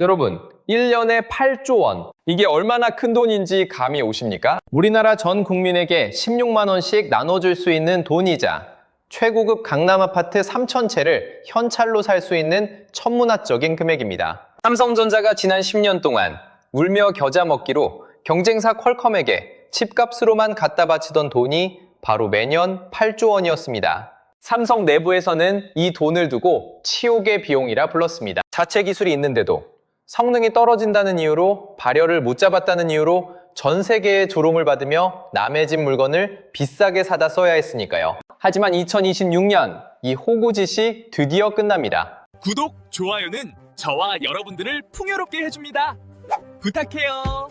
여러분, 1년에 8조 원. 이게 얼마나 큰 돈인지 감이 오십니까? 우리나라 전 국민에게 16만 원씩 나눠줄 수 있는 돈이자 최고급 강남 아파트 3천채를 현찰로 살 수 있는 천문학적인 금액입니다. 삼성전자가 지난 10년 동안 울며 겨자 먹기로 경쟁사 퀄컴에게 칩값으로만 갖다 바치던 돈이 바로 매년 8조 원이었습니다. 삼성 내부에서는 이 돈을 두고 치욕의 비용이라 불렀습니다. 자체 기술이 있는데도 성능이 떨어진다는 이유로 발열을 못 잡았다는 이유로 전 세계의 조롱을 받으며 남의 집 물건을 비싸게 사다 써야 했으니까요. 하지만 2026년 이 호구짓이 드디어 끝납니다. 구독, 좋아요는 저와 여러분들을 풍요롭게 해줍니다. 부탁해요.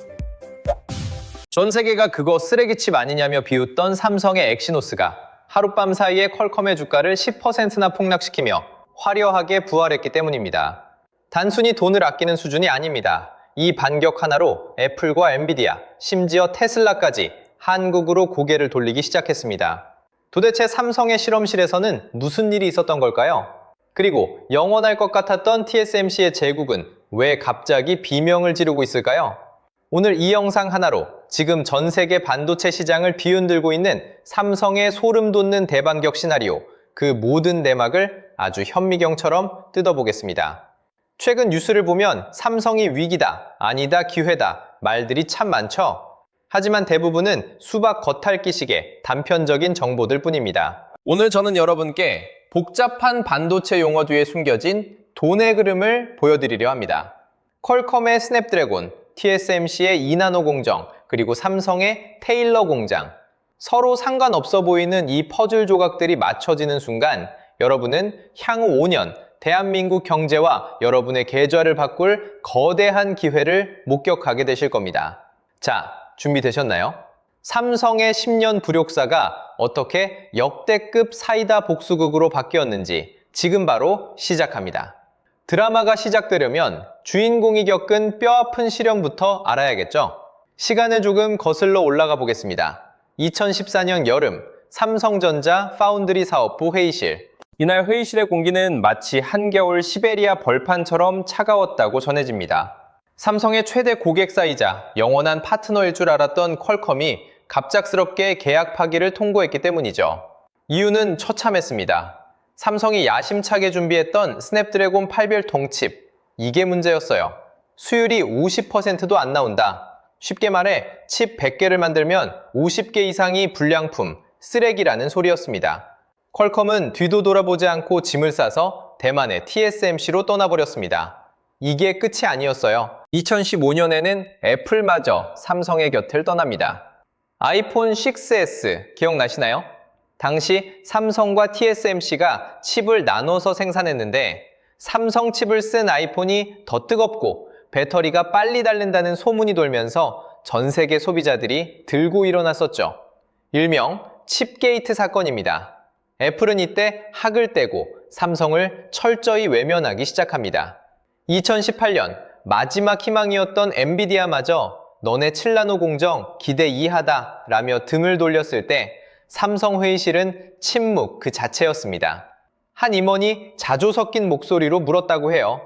전 세계가 그거 쓰레기칩 아니냐며 비웃던 삼성의 엑시노스가 하룻밤 사이에 퀄컴의 주가를 10%나 폭락시키며 화려하게 부활했기 때문입니다. 단순히 돈을 아끼는 수준이 아닙니다. 이 반격 하나로 애플과 엔비디아, 심지어 테슬라까지 한국으로 고개를 돌리기 시작했습니다. 도대체 삼성의 실험실에서는 무슨 일이 있었던 걸까요? 그리고 영원할 것 같았던 TSMC의 제국은 왜 갑자기 비명을 지르고 있을까요? 오늘 이 영상 하나로 지금 전 세계 반도체 시장을 뒤흔들고 있는 삼성의 소름 돋는 대반격 시나리오, 그 모든 내막을 아주 현미경처럼 뜯어보겠습니다. 최근 뉴스를 보면 삼성이 위기다, 아니다, 기회다 말들이 참 많죠. 하지만 대부분은 수박 겉핥기식의 단편적인 정보들 뿐입니다. 오늘 저는 여러분께 복잡한 반도체 용어 뒤에 숨겨진 돈의 그름을 보여드리려 합니다. 퀄컴의 스냅드래곤, TSMC의 이나노 공정, 그리고 삼성의 테일러 공장. 서로 상관없어 보이는 이 퍼즐 조각들이 맞춰지는 순간 여러분은 향후 5년 대한민국 경제와 여러분의 계좌를 바꿀 거대한 기회를 목격하게 되실 겁니다. 자, 준비되셨나요? 삼성의 10년 불욕사가 어떻게 역대급 사이다 복수극으로 바뀌었는지 지금 바로 시작합니다. 드라마가 시작되려면 주인공이 겪은 뼈아픈 시련부터 알아야겠죠? 시간을 조금 거슬러 올라가 보겠습니다. 2014년 여름, 삼성전자 파운드리 사업부 회의실. 이날 회의실의 공기는 마치 한겨울 시베리아 벌판처럼 차가웠다고 전해집니다. 삼성의 최대 고객사이자 영원한 파트너일 줄 알았던 퀄컴이 갑작스럽게 계약 파기를 통보했기 때문이죠. 이유는 처참했습니다. 삼성이 야심차게 준비했던 스냅드래곤 8별 통칩. 이게 문제였어요. 수율이 50%도 안 나온다. 쉽게 말해 칩 100개를 만들면 50개 이상이 불량품, 쓰레기라는 소리였습니다. 퀄컴은 뒤도 돌아보지 않고 짐을 싸서 대만의 TSMC로 떠나버렸습니다. 이게 끝이 아니었어요. 2015년에는 애플마저 삼성의 곁을 떠납니다. 아이폰 6S 기억나시나요? 당시 삼성과 TSMC가 칩을 나눠서 생산했는데 삼성 칩을 쓴 아이폰이 더 뜨겁고 배터리가 빨리 닳는다는 소문이 돌면서 전 세계 소비자들이 들고 일어났었죠. 일명 칩게이트 사건입니다. 애플은 이때 학을 떼고 삼성을 철저히 외면하기 시작합니다. 2018년 마지막 희망이었던 엔비디아마저 너네 7나노 공정 기대 이하다 라며 등을 돌렸을 때 삼성 회의실은 침묵 그 자체였습니다. 한 임원이 자조 섞인 목소리로 물었다고 해요.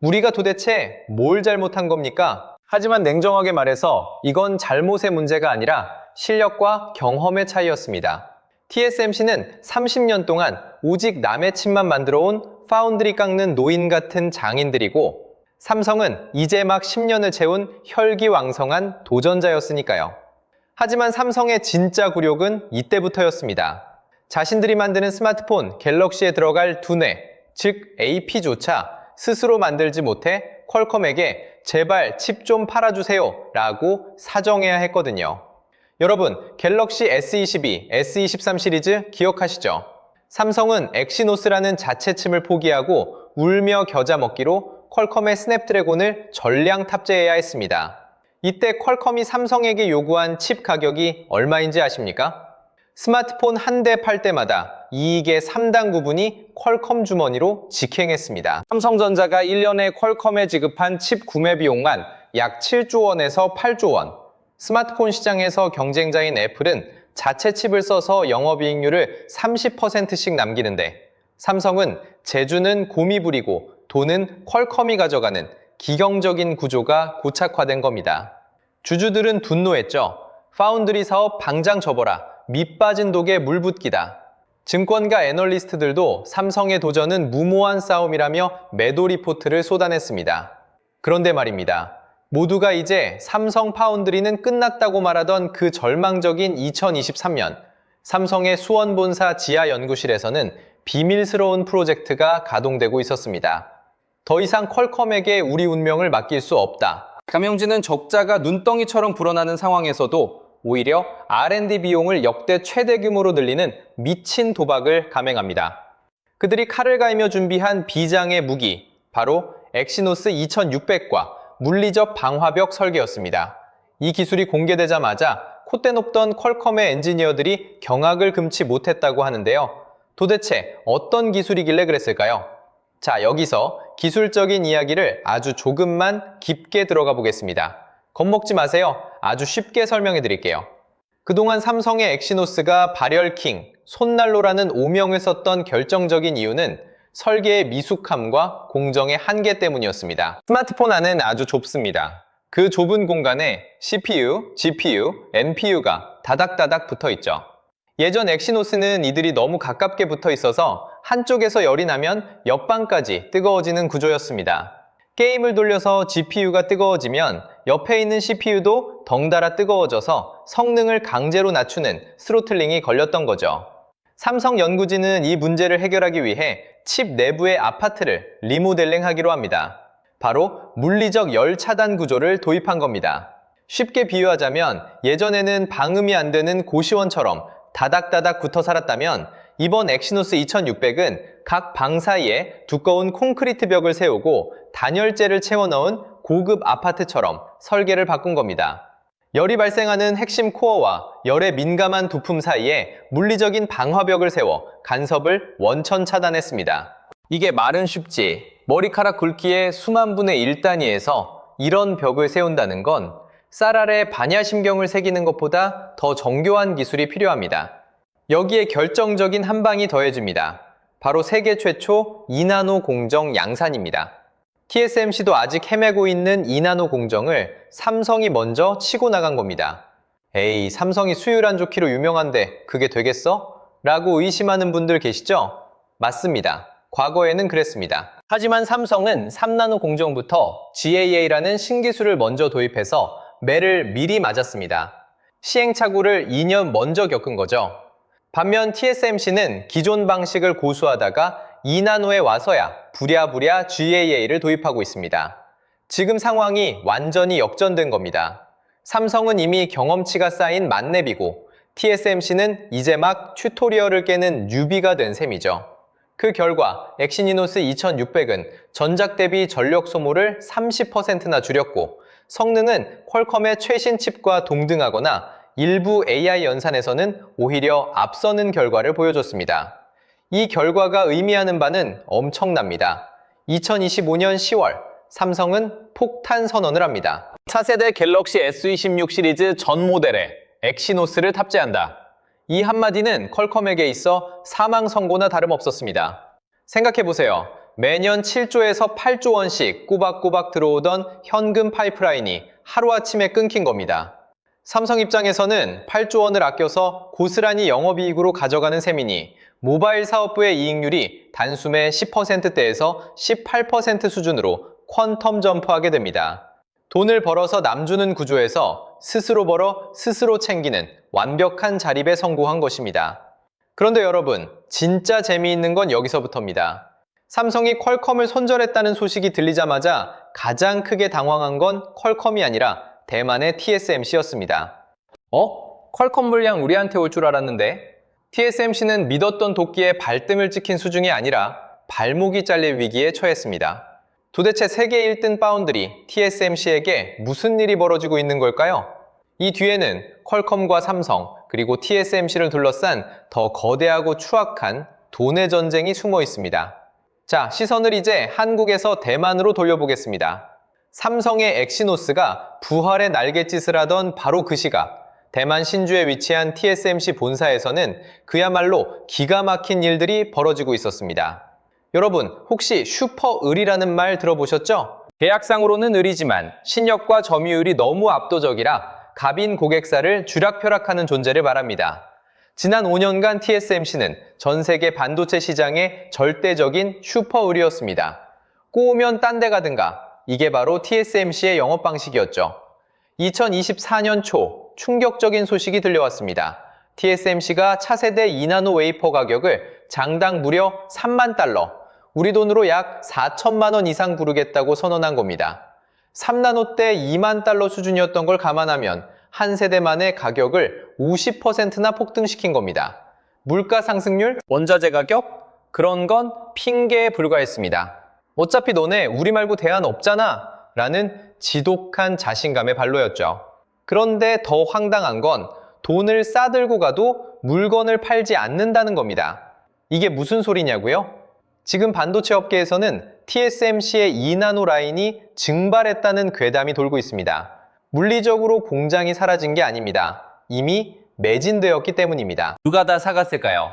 우리가 도대체 뭘 잘못한 겁니까? 하지만 냉정하게 말해서 이건 잘못의 문제가 아니라 실력과 경험의 차이였습니다. TSMC는 30년 동안 오직 남의 칩만 만들어 온 파운드리 깎는 노인 같은 장인들이고 삼성은 이제 막 10년을 채운 혈기왕성한 도전자였으니까요. 하지만 삼성의 진짜 굴욕은 이때부터였습니다. 자신들이 만드는 스마트폰 갤럭시에 들어갈 두뇌, 즉 AP조차 스스로 만들지 못해 퀄컴에게 제발 칩 좀 팔아주세요 라고 사정해야 했거든요. 여러분, 갤럭시 S22, S23 시리즈 기억하시죠? 삼성은 엑시노스라는 자체침을 포기하고 울며 겨자 먹기로 퀄컴의 스냅드래곤을 전량 탑재해야 했습니다. 이때 퀄컴이 삼성에게 요구한 칩 가격이 얼마인지 아십니까? 스마트폰 한 대 팔 때마다 이익의 3당 구분이 퀄컴 주머니로 직행했습니다. 삼성전자가 1년에 퀄컴에 지급한 칩 구매 비용만 약 7조 원에서 8조 원. 스마트폰 시장에서 경쟁자인 애플은 자체 칩을 써서 영업이익률을 30%씩 남기는데 삼성은 제주는 곰이 부리고 돈은 퀄컴이 가져가는 기경적인 구조가 고착화된 겁니다. 주주들은 분노했죠. 파운드리 사업 방장 접어라. 밑 빠진 독에 물 붓기다. 증권가 애널리스트들도 삼성의 도전은 무모한 싸움이라며 매도 리포트를 쏟아냈습니다. 그런데 말입니다. 모두가 이제 삼성 파운드리는 끝났다고 말하던 그 절망적인 2023년, 삼성의 수원 본사 지하 연구실에서는 비밀스러운 프로젝트가 가동되고 있었습니다. 더 이상 퀄컴에게 우리 운명을 맡길 수 없다. 감영진은 적자가 눈덩이처럼 불어나는 상황에서도 오히려 R&D 비용을 역대 최대 규모로 늘리는 미친 도박을 감행합니다. 그들이 칼을 갈며 준비한 비장의 무기, 바로 엑시노스 2600과 물리적 방화벽 설계였습니다. 이 기술이 공개되자마자 콧대 높던 퀄컴의 엔지니어들이 경악을 금치 못했다고 하는데요. 도대체 어떤 기술이길래 그랬을까요? 자, 여기서 기술적인 이야기를 아주 조금만 깊게 들어가 보겠습니다. 겁먹지 마세요. 아주 쉽게 설명해 드릴게요. 그동안 삼성의 엑시노스가 발열킹, 손난로라는 오명을 썼던 결정적인 이유는 설계의 미숙함과 공정의 한계 때문이었습니다. 스마트폰 안은 아주 좁습니다. 그 좁은 공간에 CPU, GPU, NPU가 다닥다닥 붙어 있죠. 예전 엑시노스는 이들이 너무 가깝게 붙어 있어서 한쪽에서 열이 나면 옆방까지 뜨거워지는 구조였습니다. 게임을 돌려서 GPU가 뜨거워지면 옆에 있는 CPU도 덩달아 뜨거워져서 성능을 강제로 낮추는 스로틀링이 걸렸던 거죠. 삼성 연구진은 이 문제를 해결하기 위해 칩 내부의 아파트를 리모델링 하기로 합니다. 바로 물리적 열 차단 구조를 도입한 겁니다. 쉽게 비유하자면 예전에는 방음이 안 되는 고시원처럼 다닥다닥 붙어 살았다면 이번 엑시노스 2600은 각 방 사이에 두꺼운 콘크리트 벽을 세우고 단열재를 채워 넣은 고급 아파트처럼 설계를 바꾼 겁니다. 열이 발생하는 핵심 코어와 열에 민감한 부품 사이에 물리적인 방화벽을 세워 간섭을 원천 차단했습니다. 이게 말은 쉽지 머리카락 굵기의 수만 분의 1 단위에서 이런 벽을 세운다는 건 쌀알에 반야심경을 새기는 것보다 더 정교한 기술이 필요합니다. 여기에 결정적인 한 방이 더해집니다. 바로 세계 최초 2나노 공정 양산입니다. TSMC도 아직 헤매고 있는 2나노 공정을 삼성이 먼저 치고 나간 겁니다. 에이, 삼성이 수율 안 좋기로 유명한데 그게 되겠어? 라고 의심하는 분들 계시죠? 맞습니다. 과거에는 그랬습니다. 하지만 삼성은 3나노 공정부터 GAA라는 신기술을 먼저 도입해서 매를 미리 맞았습니다. 시행착오를 2년 먼저 겪은 거죠. 반면 TSMC는 기존 방식을 고수하다가 2나노에 와서야 부랴부랴 GAA를 도입하고 있습니다. 지금 상황이 완전히 역전된 겁니다. 삼성은 이미 경험치가 쌓인 만렙이고 TSMC는 이제 막 튜토리얼을 깨는 뉴비가 된 셈이죠. 그 결과 엑시니노스 2600은 전작 대비 전력 소모를 30%나 줄였고 성능은 퀄컴의 최신 칩과 동등하거나 일부 AI 연산에서는 오히려 앞서는 결과를 보여줬습니다. 이 결과가 의미하는 바는 엄청납니다. 2025년 10월, 삼성은 폭탄 선언을 합니다. 차세대 갤럭시 S26 시리즈 전 모델에 엑시노스를 탑재한다. 이 한마디는 퀄컴에게 있어 사망 선고나 다름없었습니다. 생각해보세요. 매년 7조에서 8조 원씩 꼬박꼬박 들어오던 현금 파이프라인이 하루아침에 끊긴 겁니다. 삼성 입장에서는 8조 원을 아껴서 고스란히 영업이익으로 가져가는 셈이니 모바일 사업부의 이익률이 단숨에 10%대에서 18% 수준으로 퀀텀 점프하게 됩니다. 돈을 벌어서 남주는 구조에서 스스로 벌어 스스로 챙기는 완벽한 자립에 성공한 것입니다. 그런데 여러분, 진짜 재미있는 건 여기서부터입니다. 삼성이 퀄컴을 손절했다는 소식이 들리자마자 가장 크게 당황한 건 퀄컴이 아니라 대만의 TSMC였습니다. 어? 퀄컴 물량 우리한테 올 줄 알았는데? TSMC는 믿었던 도끼에 발등을 찍힌 수준이 아니라 발목이 잘릴 위기에 처했습니다. 도대체 세계 1등 파운드리 TSMC에게 무슨 일이 벌어지고 있는 걸까요? 이 뒤에는 퀄컴과 삼성 그리고 TSMC를 둘러싼 더 거대하고 추악한 돈의 전쟁이 숨어 있습니다. 자, 시선을 이제 한국에서 대만으로 돌려보겠습니다. 삼성의 엑시노스가 부활의 날갯짓을 하던 바로 그 시각, 대만 신주에 위치한 TSMC 본사에서는 그야말로 기가 막힌 일들이 벌어지고 있었습니다. 여러분, 혹시 슈퍼 을이라는 말 들어보셨죠? 계약상으로는 의리지만 신력과 점유율이 너무 압도적이라 갑인 고객사를 쥐락펴락하는 존재를 말합니다. 지난 5년간 TSMC는 전 세계 반도체 시장의 절대적인 슈퍼 의리였습니다. 꼬우면 딴 데 가든가. 이게 바로 TSMC의 영업 방식이었죠. 2024년 초 충격적인 소식이 들려왔습니다. TSMC가 차세대 2나노 웨이퍼 가격을 장당 무려 3만 달러, 우리 돈으로 약 4천만 원 이상 부르겠다고 선언한 겁니다. 3나노 때 2만 달러 수준이었던 걸 감안하면 한 세대 만에 가격을 50%나 폭등시킨 겁니다. 물가 상승률, 원자재 가격, 그런 건 핑계에 불과했습니다. 어차피 너네 우리 말고 대안 없잖아 라는 지독한 자신감의 발로였죠. 그런데 더 황당한 건 돈을 싸들고 가도 물건을 팔지 않는다는 겁니다. 이게 무슨 소리냐고요? 지금 반도체 업계에서는 TSMC의 2나노 라인이 증발했다는 괴담이 돌고 있습니다. 물리적으로 공장이 사라진 게 아닙니다. 이미 매진되었기 때문입니다. 누가 다 사갔을까요?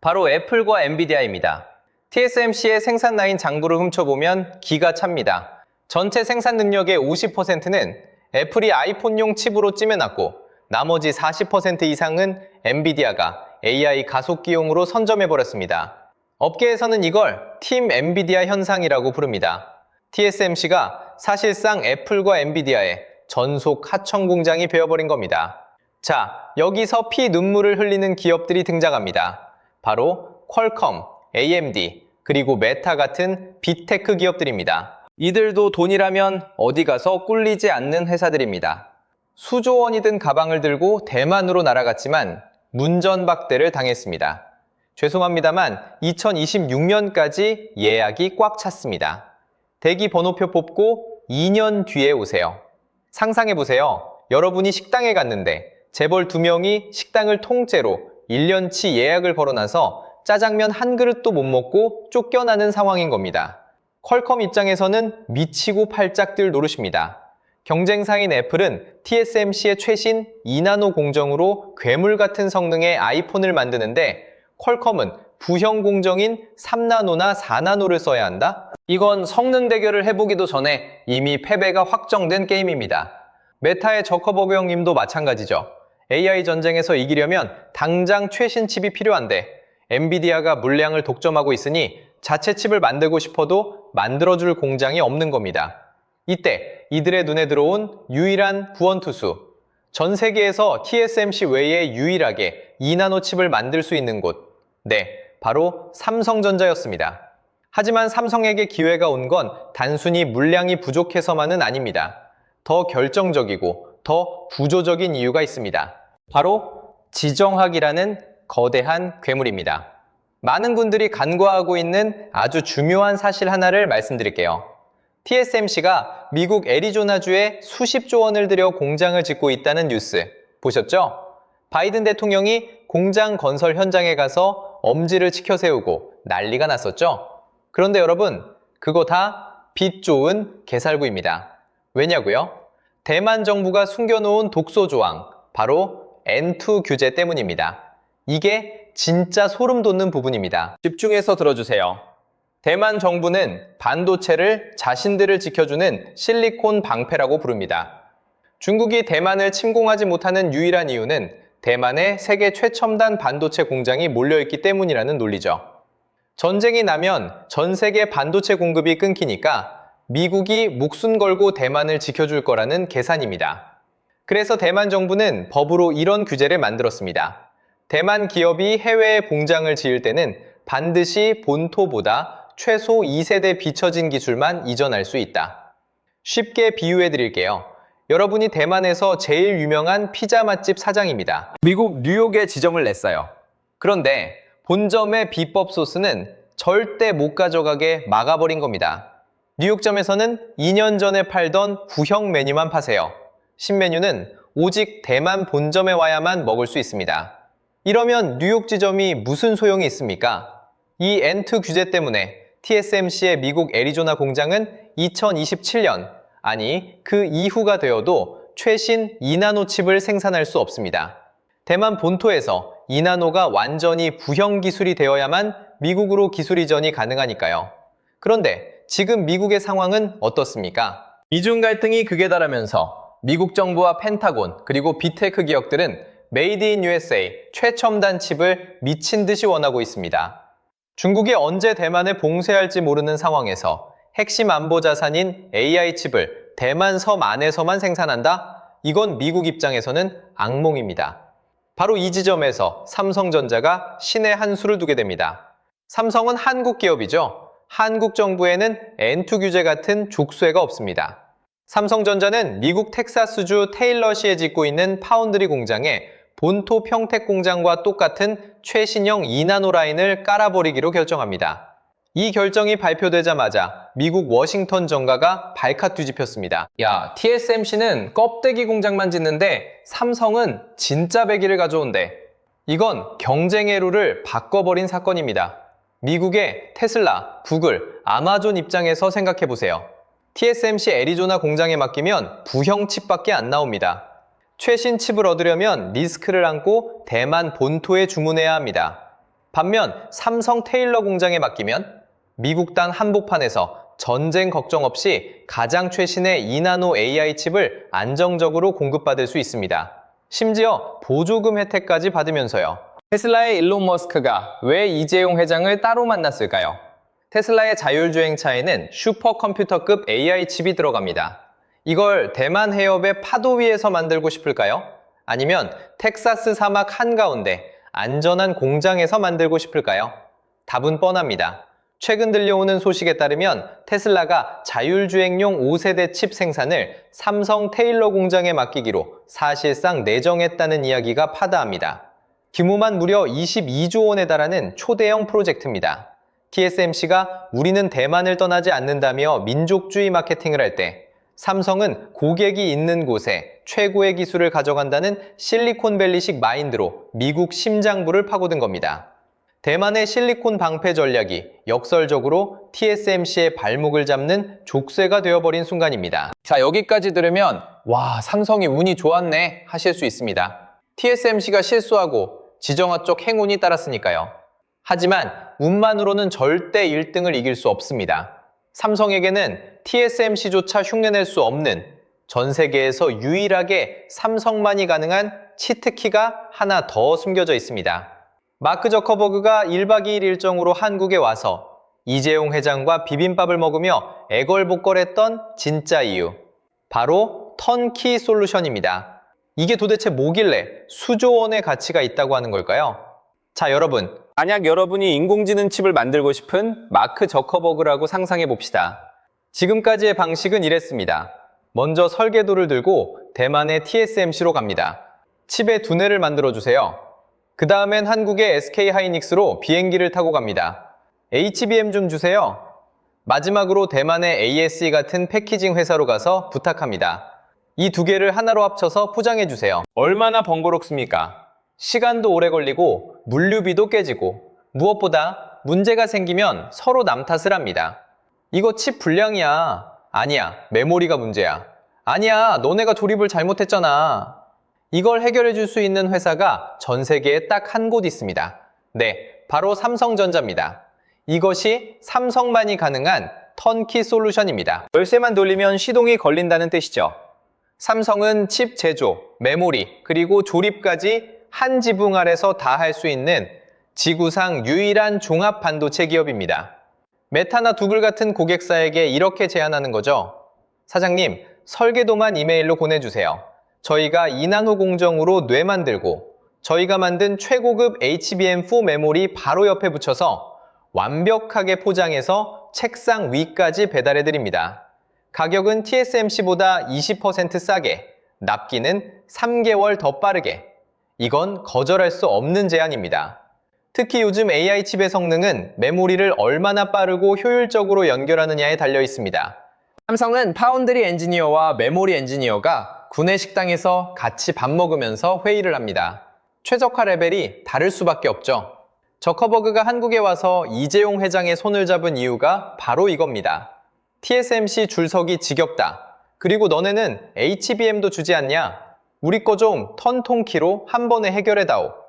바로 애플과 엔비디아입니다. TSMC의 생산 라인 장부를 훔쳐보면 기가 찹니다. 전체 생산 능력의 50%는 애플이 아이폰용 칩으로 찜해놨고 나머지 40% 이상은 엔비디아가 AI 가속기용으로 선점해버렸습니다. 업계에서는 이걸 팀 엔비디아 현상이라고 부릅니다. TSMC가 사실상 애플과 엔비디아의 전속 하청 공장이 되어버린 겁니다. 자, 여기서 피 눈물을 흘리는 기업들이 등장합니다. 바로 퀄컴, AMD, 그리고 메타 같은 빅테크 기업들입니다. 이들도 돈이라면 어디 가서 꿀리지 않는 회사들입니다. 수조 원이 든 가방을 들고 대만으로 날아갔지만 문전박대를 당했습니다. 죄송합니다만 2026년까지 예약이 꽉 찼습니다. 대기 번호표 뽑고 2년 뒤에 오세요. 상상해 보세요. 여러분이 식당에 갔는데 재벌 두 명이 식당을 통째로 1년치 예약을 걸어놔서 짜장면 한 그릇도 못 먹고 쫓겨나는 상황인 겁니다. 퀄컴 입장에서는 미치고 팔짝 뛸 노릇입니다. 경쟁사인 애플은 TSMC의 최신 2나노 공정으로 괴물 같은 성능의 아이폰을 만드는데 퀄컴은 부형 공정인 3나노나 4나노를 써야 한다? 이건 성능 대결을 해보기도 전에 이미 패배가 확정된 게임입니다. 메타의 저커버그 형님도 마찬가지죠. AI 전쟁에서 이기려면 당장 최신 칩이 필요한데 엔비디아가 물량을 독점하고 있으니 자체 칩을 만들고 싶어도 만들어줄 공장이 없는 겁니다. 이때 이들의 눈에 들어온 유일한 구원투수. 전 세계에서 TSMC 외에 유일하게 2나노 칩을 만들 수 있는 곳. 네, 바로 삼성전자였습니다. 하지만 삼성에게 기회가 온 건 단순히 물량이 부족해서만은 아닙니다. 더 결정적이고 더 구조적인 이유가 있습니다. 바로 지정학이라는 거대한 괴물입니다. 많은 분들이 간과하고 있는 아주 중요한 사실 하나를 말씀드릴게요. TSMC가 미국 애리조나주에 수십조 원을 들여 공장을 짓고 있다는 뉴스 보셨죠? 바이든 대통령이 공장 건설 현장에 가서 엄지를 치켜 세우고 난리가 났었죠? 그런데 여러분, 그거 다 빛 좋은 개살구입니다. 왜냐고요? 대만 정부가 숨겨놓은 독소 조항, 바로 N2 규제 때문입니다. 이게 진짜 소름 돋는 부분입니다. 집중해서 들어주세요. 대만 정부는 반도체를 자신들을 지켜주는 실리콘 방패라고 부릅니다. 중국이 대만을 침공하지 못하는 유일한 이유는 대만에 세계 최첨단 반도체 공장이 몰려있기 때문이라는 논리죠. 전쟁이 나면 전 세계 반도체 공급이 끊기니까 미국이 목숨 걸고 대만을 지켜줄 거라는 계산입니다. 그래서 대만 정부는 법으로 이런 규제를 만들었습니다. 대만 기업이 해외에 공장을 지을 때는 반드시 본토보다 최소 2세대 비춰진 기술만 이전할 수 있다. 쉽게 비유해 드릴게요. 여러분이 대만에서 제일 유명한 피자 맛집 사장입니다. 미국 뉴욕에 지점을 냈어요. 그런데 본점의 비법 소스는 절대 못 가져가게 막아버린 겁니다. 뉴욕점에서는 2년 전에 팔던 구형 메뉴만 파세요. 신메뉴는 오직 대만 본점에 와야만 먹을 수 있습니다. 이러면 뉴욕 지점이 무슨 소용이 있습니까? 이 N2 규제 때문에 TSMC의 미국 애리조나 공장은 2027년, 아니 그 이후가 되어도 최신 2나노 칩을 생산할 수 없습니다. 대만 본토에서 2나노가 완전히 부형 기술이 되어야만 미국으로 기술 이전이 가능하니까요. 그런데 지금 미국의 상황은 어떻습니까? 미중 갈등이 극에 달하면서 미국 정부와 펜타곤 그리고 비테크 기업들은 메이드 인 USA 최첨단 칩을 미친 듯이 원하고 있습니다. 중국이 언제 대만을 봉쇄할지 모르는 상황에서 핵심 안보 자산인 AI 칩을 대만 섬 안에서만 생산한다? 이건 미국 입장에서는 악몽입니다. 바로 이 지점에서 삼성전자가 신의 한 수를 두게 됩니다. 삼성은 한국 기업이죠. 한국 정부에는 N2 규제 같은 족쇄가 없습니다. 삼성전자는 미국 텍사스주 테일러시에 짓고 있는 파운드리 공장에 본토 평택 공장과 똑같은 최신형 2나노 라인을 깔아버리기로 결정합니다. 이 결정이 발표되자마자 미국 워싱턴 정가가 발칵 뒤집혔습니다. 야, TSMC는 껍데기 공장만 짓는데 삼성은 진짜 배기를 가져온대. 이건 경쟁의 룰을 바꿔버린 사건입니다. 미국의 테슬라, 구글, 아마존 입장에서 생각해 보세요. TSMC 애리조나 공장에 맡기면 부형 칩밖에 안 나옵니다. 최신 칩을 얻으려면 리스크를 안고 대만 본토에 주문해야 합니다. 반면 삼성 테일러 공장에 맡기면 미국당 한복판에서 전쟁 걱정 없이 가장 최신의 2나노 AI 칩을 안정적으로 공급받을 수 있습니다. 심지어 보조금 혜택까지 받으면서요. 테슬라의 일론 머스크가 왜 이재용 회장을 따로 만났을까요? 테슬라의 자율주행차에는 슈퍼컴퓨터급 AI 칩이 들어갑니다. 이걸 대만 해협의 파도 위에서 만들고 싶을까요? 아니면 텍사스 사막 한가운데 안전한 공장에서 만들고 싶을까요? 답은 뻔합니다. 최근 들려오는 소식에 따르면 테슬라가 자율주행용 5세대 칩 생산을 삼성 테일러 공장에 맡기기로 사실상 내정했다는 이야기가 파다합니다. 규모만 무려 22조 원에 달하는 초대형 프로젝트입니다. TSMC가 우리는 대만을 떠나지 않는다며 민족주의 마케팅을 할 때 삼성은 고객이 있는 곳에 최고의 기술을 가져간다는 실리콘밸리식 마인드로 미국 심장부를 파고든 겁니다. 대만의 실리콘 방패 전략이 역설적으로 TSMC의 발목을 잡는 족쇄가 되어버린 순간입니다. 자, 여기까지 들으면 와, 삼성이 운이 좋았네 하실 수 있습니다. TSMC가 실수하고 지정화 쪽 행운이 따랐으니까요. 하지만 운만으로는 절대 1등을 이길 수 없습니다. 삼성에게는 TSMC조차 흉내낼 수 없는 전 세계에서 유일하게 삼성만이 가능한 치트키가 하나 더 숨겨져 있습니다. 마크 저커버그가 1박 2일 일정으로 한국에 와서 이재용 회장과 비빔밥을 먹으며 애걸복걸했던 진짜 이유. 바로 턴키 솔루션입니다. 이게 도대체 뭐길래 수조 원의 가치가 있다고 하는 걸까요? 자, 여러분. 만약 여러분이 인공지능 칩을 만들고 싶은 마크 저커버그라고 상상해 봅시다. 지금까지의 방식은 이랬습니다. 먼저 설계도를 들고 대만의 TSMC로 갑니다. 칩의 두뇌를 만들어 주세요. 그 다음엔 한국의 SK 하이닉스로 비행기를 타고 갑니다. HBM 좀 주세요. 마지막으로 대만의 ASE 같은 패키징 회사로 가서 부탁합니다. 이 두 개를 하나로 합쳐서 포장해 주세요. 얼마나 번거롭습니까? 시간도 오래 걸리고 물류비도 깨지고 무엇보다 문제가 생기면 서로 남 탓을 합니다. 이거 칩 불량이야. 아니야. 메모리가 문제야. 아니야. 너네가 조립을 잘못했잖아. 이걸 해결해 줄 수 있는 회사가 전 세계에 딱 한 곳 있습니다. 네. 바로 삼성전자입니다. 이것이 삼성만이 가능한 턴키 솔루션입니다. 열쇠만 돌리면 시동이 걸린다는 뜻이죠. 삼성은 칩 제조, 메모리, 그리고 조립까지 한 지붕 아래서 다 할 수 있는 지구상 유일한 종합 반도체 기업입니다. 메타나 두글 같은 고객사에게 이렇게 제안하는 거죠. 사장님, 설계도만 이메일로 보내주세요. 저희가 2나노 공정으로 뇌 만들고 저희가 만든 최고급 HBM4 메모리 바로 옆에 붙여서 완벽하게 포장해서 책상 위까지 배달해 드립니다. 가격은 TSMC보다 20% 싸게, 납기는 3개월 더 빠르게. 이건 거절할 수 없는 제안입니다. 특히 요즘 AI 칩의 성능은 메모리를 얼마나 빠르고 효율적으로 연결하느냐에 달려 있습니다. 삼성은 파운드리 엔지니어와 메모리 엔지니어가 구내 식당에서 같이 밥 먹으면서 회의를 합니다. 최적화 레벨이 다를 수밖에 없죠. 저커버그가 한국에 와서 이재용 회장의 손을 잡은 이유가 바로 이겁니다. TSMC 줄서기 지겹다. 그리고 너네는 HBM도 주지 않냐? 우리 거 좀 턴 통키로 한 번에 해결해다오.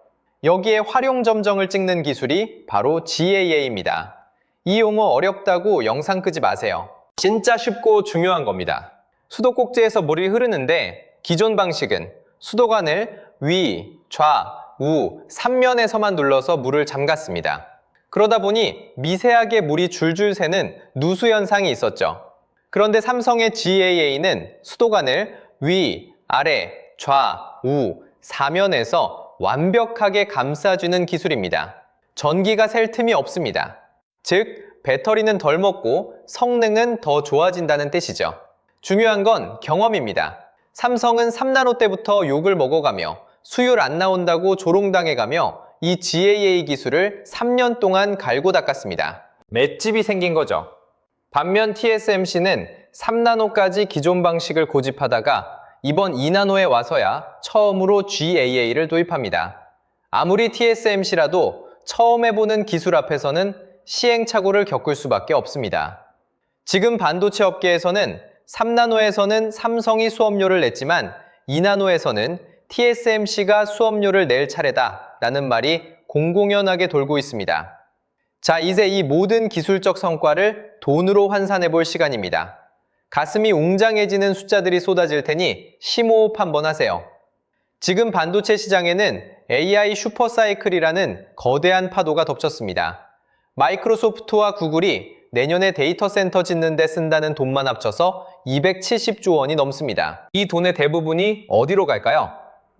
여기에 활용 점정을 찍는 기술이 바로 GAA입니다. 이 용어 어렵다고 영상 끄지 마세요. 진짜 쉽고 중요한 겁니다. 수도꼭지에서 물이 흐르는데 기존 방식은 수도관을 위, 좌, 우, 3면에서만 눌러서 물을 잠갔습니다. 그러다 보니 미세하게 물이 줄줄 새는 누수 현상이 있었죠. 그런데 삼성의 GAA는 수도관을 위, 아래, 좌, 우, 4면에서 완벽하게 감싸주는 기술입니다. 전기가 셀 틈이 없습니다. 즉, 배터리는 덜 먹고 성능은 더 좋아진다는 뜻이죠. 중요한 건 경험입니다. 삼성은 3나노 때부터 욕을 먹어가며 수율 안 나온다고 조롱당해가며 이 GAA 기술을 3년 동안 갈고 닦았습니다. 맷집이 생긴 거죠. 반면 TSMC는 3나노까지 기존 방식을 고집하다가 이번 2나노에 와서야 처음으로 GAA를 도입합니다. 아무리 TSMC라도 처음 해보는 기술 앞에서는 시행착오를 겪을 수밖에 없습니다. 지금 반도체 업계에서는 3나노에서는 삼성이 수업료를 냈지만 2나노에서는 TSMC가 수업료를 낼 차례다 라는 말이 공공연하게 돌고 있습니다. 자, 이제 이 모든 기술적 성과를 돈으로 환산해 볼 시간입니다. 가슴이 웅장해지는 숫자들이 쏟아질 테니 심호흡 한번 하세요. 지금 반도체 시장에는 AI 슈퍼사이클이라는 거대한 파도가 덮쳤습니다. 마이크로소프트와 구글이 내년에 데이터 센터 짓는 데 쓴다는 돈만 합쳐서 270조 원이 넘습니다. 이 돈의 대부분이 어디로 갈까요?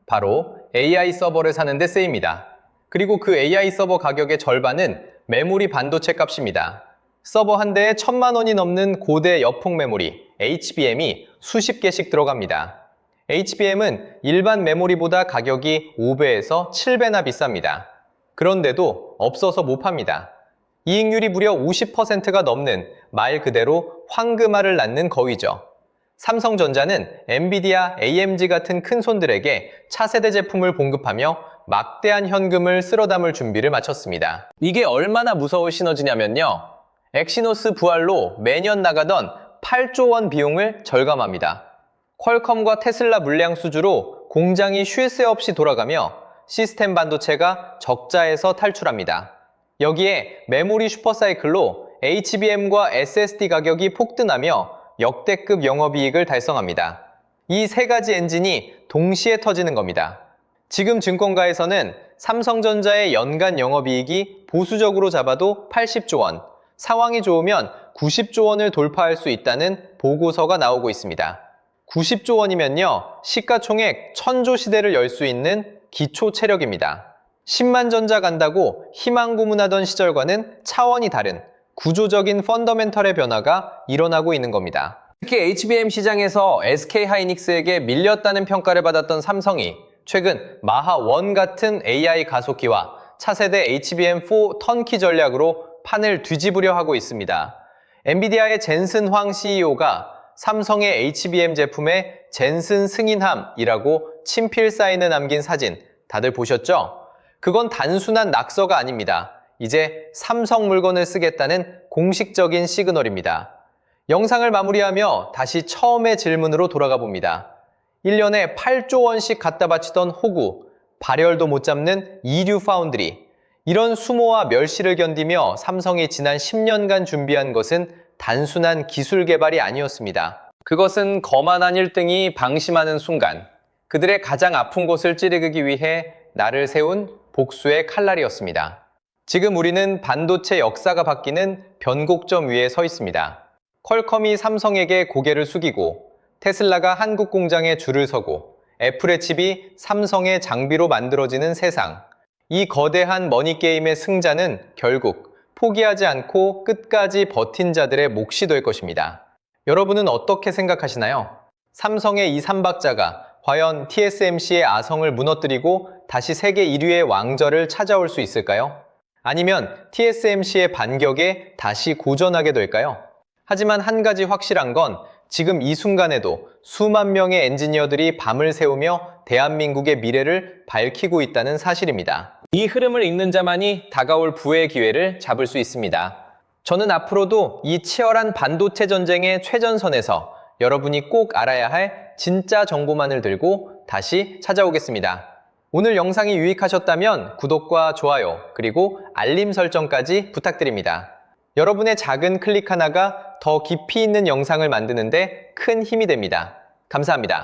바로 AI 서버를 사는 데 쓰입니다. 그리고 그 AI 서버 가격의 절반은 메모리 반도체 값입니다. 서버 한 대에 천만 원이 넘는 고대 여풍 메모리 HBM이 수십 개씩 들어갑니다. HBM은 일반 메모리보다 가격이 5배에서 7배나 비쌉니다. 그런데도 없어서 못 팝니다. 이익률이 무려 50%가 넘는 말 그대로 황금알을 낳는 거위죠. 삼성전자는 엔비디아, AMG 같은 큰 손들에게 차세대 제품을 공급하며 막대한 현금을 쓸어 담을 준비를 마쳤습니다. 이게 얼마나 무서운 시너지냐면요. 엑시노스 부활로 매년 나가던 8조 원 비용을 절감합니다. 퀄컴과 테슬라 물량 수주로 공장이 쉴 새 없이 돌아가며 시스템 반도체가 적자에서 탈출합니다. 여기에 메모리 슈퍼사이클로 HBM과 SSD 가격이 폭등하며 역대급 영업이익을 달성합니다. 이 세 가지 엔진이 동시에 터지는 겁니다. 지금 증권가에서는 삼성전자의 연간 영업이익이 보수적으로 잡아도 80조 원, 상황이 좋으면 90조 원을 돌파할 수 있다는 보고서가 나오고 있습니다. 90조 원이면요, 시가총액 1000조 시대를 열 수 있는 기초 체력입니다. 10만 전자 간다고 희망 고문하던 시절과는 차원이 다른 구조적인 펀더멘털의 변화가 일어나고 있는 겁니다. 특히 HBM 시장에서 SK 하이닉스에게 밀렸다는 평가를 받았던 삼성이 최근 마하1 같은 AI 가속기와 차세대 HBM4 턴키 전략으로 판을 뒤집으려 하고 있습니다. 엔비디아의 젠슨 황 CEO가 삼성의 HBM 제품에 젠슨 승인함이라고 친필 사인을 남긴 사진 다들 보셨죠? 그건 단순한 낙서가 아닙니다. 이제 삼성 물건을 쓰겠다는 공식적인 시그널입니다. 영상을 마무리하며 다시 처음의 질문으로 돌아가 봅니다. 1년에 8조 원씩 갖다 바치던 호구, 발열도 못 잡는 이류 파운드리. 이런 수모와 멸시를 견디며 삼성이 지난 10년간 준비한 것은 단순한 기술 개발이 아니었습니다. 그것은 거만한 1등이 방심하는 순간, 그들의 가장 아픈 곳을 찌르기 위해 나를 세운 복수의 칼날이었습니다. 지금 우리는 반도체 역사가 바뀌는 변곡점 위에 서 있습니다. 퀄컴이 삼성에게 고개를 숙이고 테슬라가 한국 공장에 줄을 서고 애플의 칩이 삼성의 장비로 만들어지는 세상. 이 거대한 머니게임의 승자는 결국 포기하지 않고 끝까지 버틴 자들의 몫이 될 것입니다. 여러분은 어떻게 생각하시나요? 삼성의 이 삼박자가 과연 TSMC의 아성을 무너뜨리고 다시 세계 1위의 왕절을 찾아올 수 있을까요? 아니면 TSMC의 반격에 다시 고전하게 될까요? 하지만 한 가지 확실한 건 지금 이 순간에도 수만 명의 엔지니어들이 밤을 새우며 대한민국의 미래를 밝히고 있다는 사실입니다. 이 흐름을 읽는 자만이 다가올 부의 기회를 잡을 수 있습니다. 저는 앞으로도 이 치열한 반도체 전쟁의 최전선에서 여러분이 꼭 알아야 할 진짜 정보만을 들고 다시 찾아오겠습니다. 오늘 영상이 유익하셨다면 구독과 좋아요, 그리고 알림 설정까지 부탁드립니다. 여러분의 작은 클릭 하나가 더 깊이 있는 영상을 만드는데 큰 힘이 됩니다. 감사합니다.